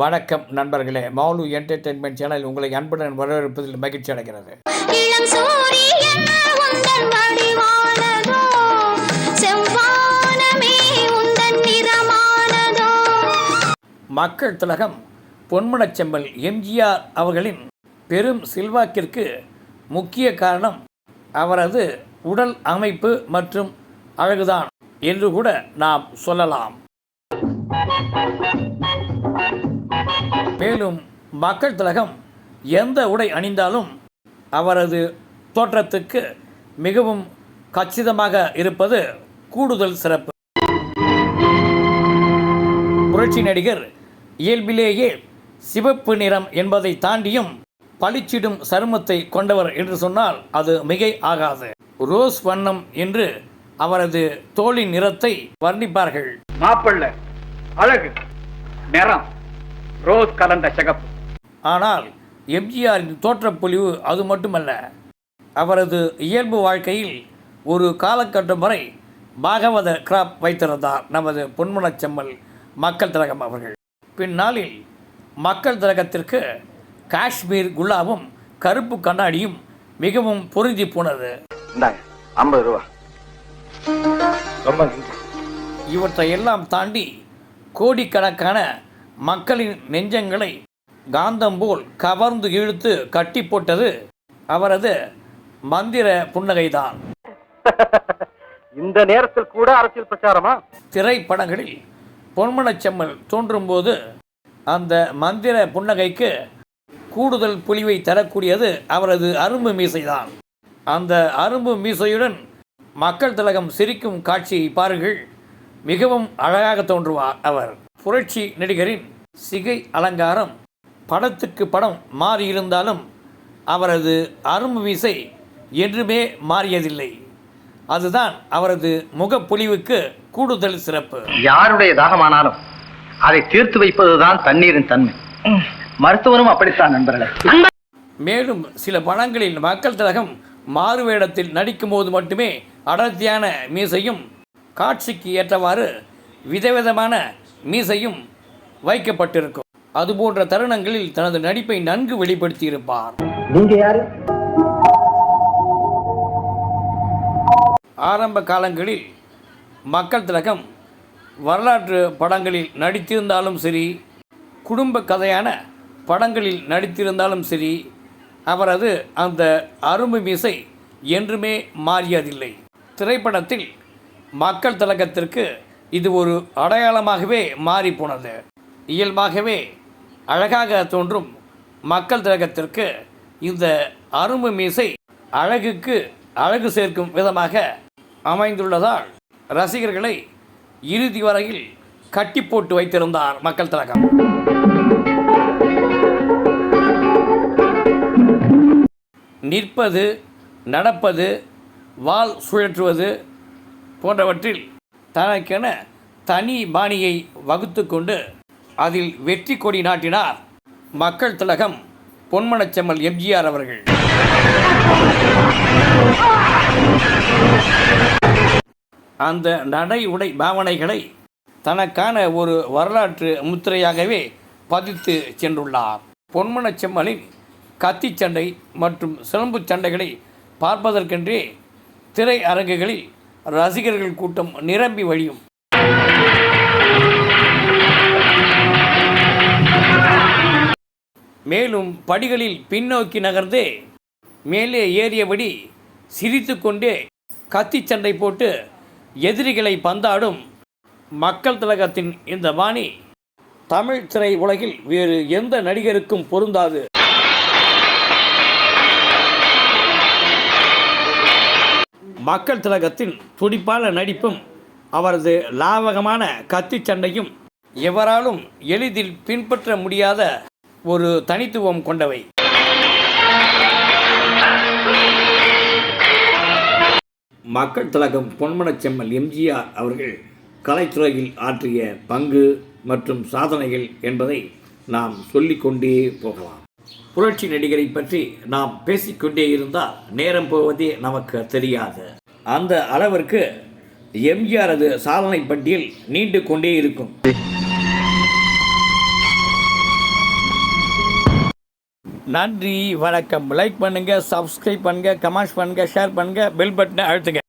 வணக்கம் நண்பர்களே. மௌலு entertainment channel உங்களை அன்புடன் வரவேற்பதில் மகிழ்ச்சி அடைகிறது. மக்கள் திலகம் பொன்மனச் செம்மல் எம்ஜிஆர் அவர்களின் பெரும் செல்வாக்கிற்கு முக்கிய காரணம் அவரது உடல் அமைப்பு மற்றும் அழகுதான் என்று கூட நாம் சொல்லலாம். மேலும் மக்கள் திலகம் எந்த உடை அணிந்தாலும் அவரது தோற்றத்துக்கு மிகவும் கச்சிதமாக இருப்பது கூடுதல் சிறப்பு. புரட்சி நடிகர் இயல்பிலேயே சிவப்பு நிறம் என்பதை தாண்டியும் பளிச்சிடும் சருமத்தை கொண்டவர் என்று சொன்னால் அது மிகை ஆகாது. ரோஸ் வண்ணம் என்று அவரது தோளின் நிறத்தை வர்ணிப்பார்கள். மாப்பிள்ள அழகு நிறம். ரோஸ் கலந்த சிகப்பு. ஆனால் எம்ஜிஆரின் தோற்றப்பொலிவு அது மட்டுமல்ல. அவரது இயல்பு வாழ்க்கையில் ஒரு காலகட்டம் வரை பாகவத கிராப் வைத்திருந்தார் நமது பொன்முனச் செம்மல் மக்கள் திலகம் அவர்கள். பின்னாளில் மக்கள் திலகத்திற்கு காஷ்மீர் குல்லாவும் கருப்பு கண்ணாடியும் மிகவும் பொருந்தி போனது. ஐம்பது ரூபா. ரொம்ப நன்றி இவற்றையெல்லாம் தாண்டி கோடிக்கணக்கான மக்களின் நெஞ்சங்களை காந்தம் போல் கவர்ந்து இழுத்து கட்டி போட்டது அவரது மந்திர புன்னகைதான். இந்த நேரத்தில் கூட அரசியல் பிரச்சாரமா? திரைப்படங்களில் பொன்மனச் செம்மல் தோன்றும்போது அந்த மந்திர புன்னகைக்கு கூடுதல் பொலிவை தரக்கூடியது அவரது அரும்பு மீசைதான். அந்த அரும்பு மீசையுடன் மக்கள் திலகம் சிரிக்கும் காட்சியை பாருங்கள். மிகவும் அழகாக தோன்றுவார் அவர். புரட்சி நடிகரின் சிகை அலங்காரம். படத்துக்கு படம் மாறியிருந்தாலும் அவரது அரும்பு மீசை என்றுமே மாறியதில்லை. அதுதான் அவரது முகப்பொலிவுக்கு கூடுதல் சிறப்பு. யாருடைய தாகமானாலும் அதை தீர்த்து வைப்பதுதான் தண்ணீரின் தன்மை. மருத்துவரும் அப்படித்தான் நண்பர்களே. மேலும் சில படங்களில் மக்கள் திலகம் மாறுவேடத்தில் நடிக்கும்போது மட்டுமே அடர்த்தியான மீசையும் காட்சிக்கு ஏற்றவாறு விதவிதமான மீசையும் வைக்கப்பட்டிருக்கும். அதுபோன்ற தருணங்களில் தனது நடிப்பை நன்கு வெளிப்படுத்தியிருப்பார். ஆரம்ப காலங்களில் மக்கள் திலகம் வரலாற்று படங்களில் நடித்திருந்தாலும் சரி குடும்ப கதையான படங்களில் நடித்திருந்தாலும் சரி அவரது அந்த அரும்பு மீசை என்றுமே மாறியதில்லை. திரைப்படத்தில் மக்கள் திலகத்திற்கு இது ஒரு அடையாளமாகவே மாறிப்போனது இயல்பாகவே அழகாக தோன்றும் மக்கள் திலகத்திற்கு இந்த அரும்பு மீசை அழகுக்கு அழகு சேர்க்கும் விதமாக அமைந்துள்ளதால் ரசிகர்களை இறுதி வரையில் கட்டி போட்டு வைத்திருந்தார் மக்கள் திலகம். நிற்பது நடப்பது வால் சுழற்றுவது போன்றவற்றில் தனக்கென தனி பாணியை வகுத்து கொண்டு அதில் வெற்றி கொடி நாட்டினார் மக்கள் திலகம் பொன்மனச்செம்மல் எம்ஜிஆர் அவர்கள். அந்த நடை உடை பாவனைகளை தனக்கான ஒரு வரலாற்று முத்திரையாகவே பதித்து சென்றுள்ளார். பொன்மனச்செம்மலின் கத்தி சண்டை மற்றும் சிலம்புச் சண்டைகளை பார்ப்பதற்கென்றே திரை அரங்குகளில் ரசிகர்கள் கூட்டம் நிரம்பி வழியும். மேலும் படிகளில் பின்னோக்கி நகர்ந்து மேலே ஏறியபடி சிரித்து கொண்டே கத்தி சண்டை போட்டு எதிரிகளை பந்தாடும் மக்கள் திலகத்தின் இந்த பாணி தமிழ் திரை உலகில் வேறு எந்த நடிகருக்கும் பொருந்தாது. மக்கள் திலகத்தின் துடிப்பான நடிப்பும் அவரது லாவகமான கத்தி சண்டையும் எவராலும் எளிதில் பின்பற்ற முடியாத ஒரு தனித்துவம் கொண்டவை. மக்கள் திலகம் பொன்மனச் செம்மல் எம்ஜிஆர் அவர்கள் கலைத்துறையில் ஆற்றிய பங்கு மற்றும் சாதனைகள் என்பதை நாம் சொல்லிக்கொண்டே போகலாம். புரட்சி நடிகரை பற்றி நாம் பேசிக்கொண்டே இருந்தால் நேரம் போவதே நமக்கு தெரியாது. அந்த அளவிற்கு எம்ஜிஆரது சாதனை பட்டியல் நீண்டு கொண்டே இருக்கும். நன்றி வணக்கம். லைக் பண்ணுங்க சப்ஸ்கிரைப் பண்ணுங்க கமெண்ட்ஸ் பண்ணுங்கள் ஷேர் பண்ணுங்கள் பெல் பட்டனை அழுத்துங்க.